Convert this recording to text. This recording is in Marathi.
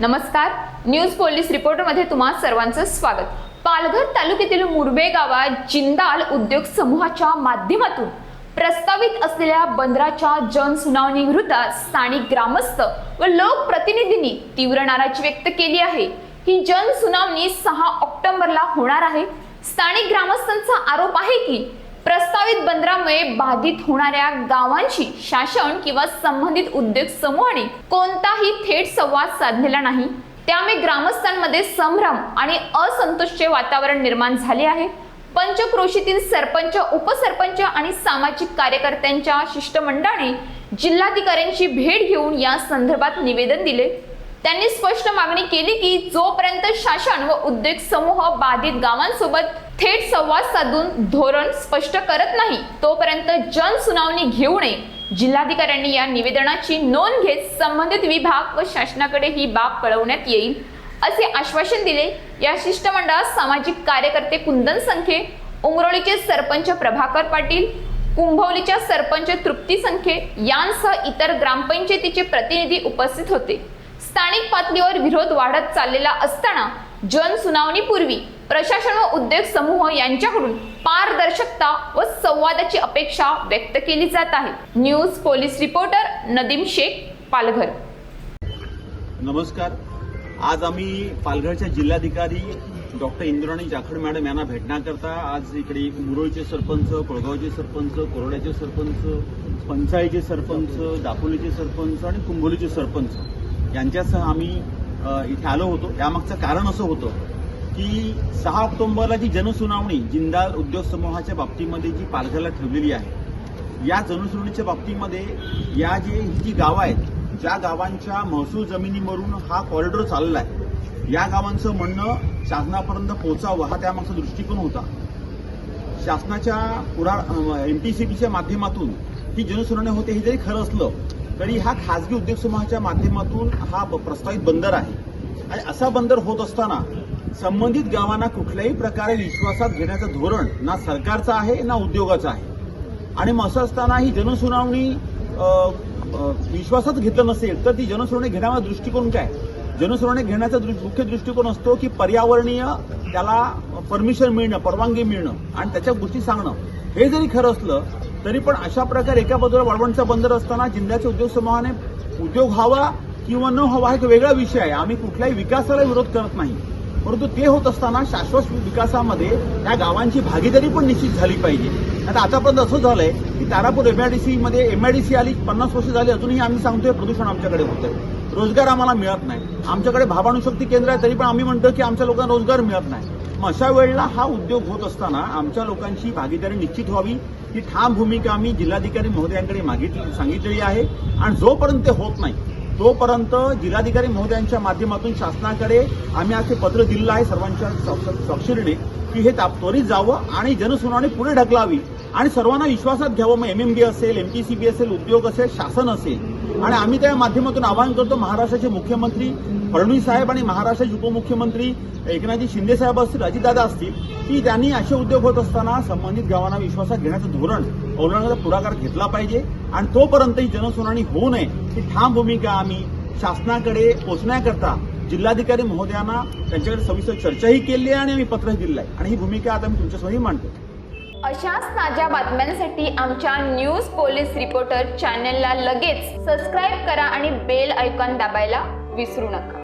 नमस्कार. न्यूज पोलीस रिपोर्टरमध्ये तुम्हा सर्वांचं स्वागत. पालघर तालुक्यातील मुरबे गावात जिंदाल उद्योग समूहाच्या माध्यमातून प्रस्तावित असलेल्या बंदराच्या जनसुनावणी विरोधात स्थानिक ग्रामस्थ व लोकप्रतिनिधींनी तीव्र नाराजी व्यक्त केली आहे. ही जनसुनावणी सहा ऑक्टोबरला होणार आहे. स्थानिक ग्रामस्थांचा आरोप आहे की प्रस्तावित बंदरामुळे बाधित होणाऱ्या गावांशी शासन किंवा संबंधित उद्योग समूहाने कोणताही थेट संवाद साधलेला नाही. त्यामुळे ग्रामस्थांमध्ये संभ्रम आणि असंतोषचे वातावरण निर्माण झाले आहे. पंचक्रोशीतील सरपंच उपसरपंच आणि सामाजिक कार्यकर्त्यांच्या शिष्टमंडळाने जिल्हाधिकाऱ्यांची भेट घेऊन या संदर्भात निवेदन दिले. त्यांनी स्पष्ट मागणी केली की जोपर्यंत शासन व उद्योग समूह बाधित गावांसोबत थेट संवाद साधून धोरण स्पष्ट करत नाही तोपर्यंत जनसुनावणी घेऊ नये. जिल्हाधिकाऱ्यांनी या निवेदनाची नोंद घेत संबंधित विभाग व शासनाकडे ही बाब कळवण्यात येईल असे आश्वासन दिले. या शिष्टमंडळात सामाजिक कार्यकर्ते कुंदन संखे उमरोळीचे सरपंच प्रभाकर पाटील कुंभवलीच्या सरपंच तृप्ती संखे यांसह इतर ग्रामपंचायतीचे प्रतिनिधी उपस्थित होते. स्थानिक पातळीवर विरोध वाढत चाललेला असताना जनसुनावणीपूर्वी प्रशासन व उद्योग समूह यांच्याकडून पारदर्शकता व संवादाची अपेक्षा व्यक्त केली जात आहे. News police reporter Nadeem Shaikh Palghar. नमस्कार. आज आम्ही पालघरच्या जिल्हाधिकारी डॉक्टर इंद्राणी जाखड मॅडम यांना भेटण्याकरता आज इकडे मुरोळीचे सरपंच कोळगावचे सरपंच कोरोड्याचे सरपंच पंचायतचे सरपंच दापोलीचे सरपंच आणि कुंभोलीचे सरपंच यांच्यासह आम्ही इथे आलो होतो. यामागचं कारण असं होतं की सहा ऑक्टोंबरला जी जनसुनावणी जिंदाल उद्योग समूहाच्या बाबतीमध्ये जी पालघरला ठेवलेली आहे या जनसुनावणीच्या बाबतीमध्ये या जे ही जी गावं आहेत ज्या गावांच्या महसूल जमिनीवरून हा कॉरिडॉर चाललेला आहे या गावांचं म्हणणं शासनापर्यंत पोहोचावं हा त्यामागचा दृष्टिकोन होता. शासनाच्या पुरा एमपीसीबीच्या माध्यमातून ही जनसुनावणी होते हे जरी खरं असलं तरी हा खाजगी उद्योग समूहाच्या माध्यमातून हा ब- प्रस्तावित बंदर आहे. आणि असा बंदर होत असताना संबंधित गावांना कुठल्याही प्रकारे विश्वासात घेण्याचं धोरण ना सरकारचं आहे ना उद्योगाचं आहे. आणि मग असं असताना ही जनसुनावणी विश्वासात घेतलं नसेल तर ती जनसुनावणी घेण्याचा दृष्टिकोन काय? जनसुनावणी घेण्याचा मुख्य दृष्टिकोन असतो की पर्यावरणीय त्याला परमिशन मिळणं परवानगी मिळणं आणि त्याच्या गोष्टी सांगणं. हे जरी खरं असलं तरी पण अशा प्रकारे एका बाजूला वाळवणचा बंदर असताना जिल्ह्याच्या उद्योग समूहाने उद्योग हवा किंवा न हवा हा एक वेगळा विषय आहे. आम्ही कुठल्याही विकासाला विरोध करत नाही. परंतु ते होत असताना शाश्वत विकासामध्ये या गावांची भागीदारी पण निश्चित झाली पाहिजे. आता आतापर्यंत असं झालंय की तारापूर एमआयडीसीमध्ये एमआयडीसी आली पन्नास वर्ष झाली अजूनही आम्ही सांगतोय प्रदूषण आमच्याकडे होतंय. रोजगार आम्हाला मिळत नाही. आमच्याकडे भावानुशक्ती केंद्र आहे तरी पण आम्ही म्हणतो की आमच्या लोकांना रोजगार मिळत नाही. मग अशा वेळेला हा उद्योग होत असताना आमच्या लोकांची भागीदारी निश्चित व्हावी ही ठाम भूमिका आम्ही जिल्हाधिकारी महोदयांकडे मागितली सांगितलेली आहे. आणि जोपर्यंत ते होत नाही तोपर्यंत जिल्हाधिकारी महोदयांच्या माध्यमातून शासनाकडे आम्ही असे पत्र दिलेलं आहे सर्वांच्या स्वाक्षरीने की हे ताप- त्वरित जावं आणि जनसुनावणी पुढे ढकलावी आणि सर्वांना विश्वासात घ्यावं. मग एम एम बी असेल एम पी सी बी असेल उद्योग असेल शासन असेल. आणि आम्ही त्या माध्यमातून आवाहन करतो महाराष्ट्राचे मुख्यमंत्री फडणवीस साहेब आणि महाराष्ट्राचे उपमुख्यमंत्री एकनाथजी शिंदे साहेब असतील अजितदादा असतील की त्यांनी असे उद्योग होत असताना संबंधित गावांना विश्वासात घेण्याचं धोरण अवलंबण्याचा पुढाकार घेतला पाहिजे आणि तोपर्यंत ही जनसुनावणी होऊ नये ही ठाम भूमिका आम्ही शासनाकडे पोचण्याकरता जिल्हाधिकारी महोदयांना त्यांच्याकडे सविस्तर चर्चाही केली आहे आणि आम्ही पत्रही दिलं आहे आणि ही भूमिका आता मी तुमच्यासमोरही मांडतो. अशाच ताज्या बातम्यांसाठी आमच्या न्यूज पोलीस रिपोर्टर चॅनलला लगेच सबस्क्राईब करा आणि बेल ऐकॉन दाबायला विसरू नका.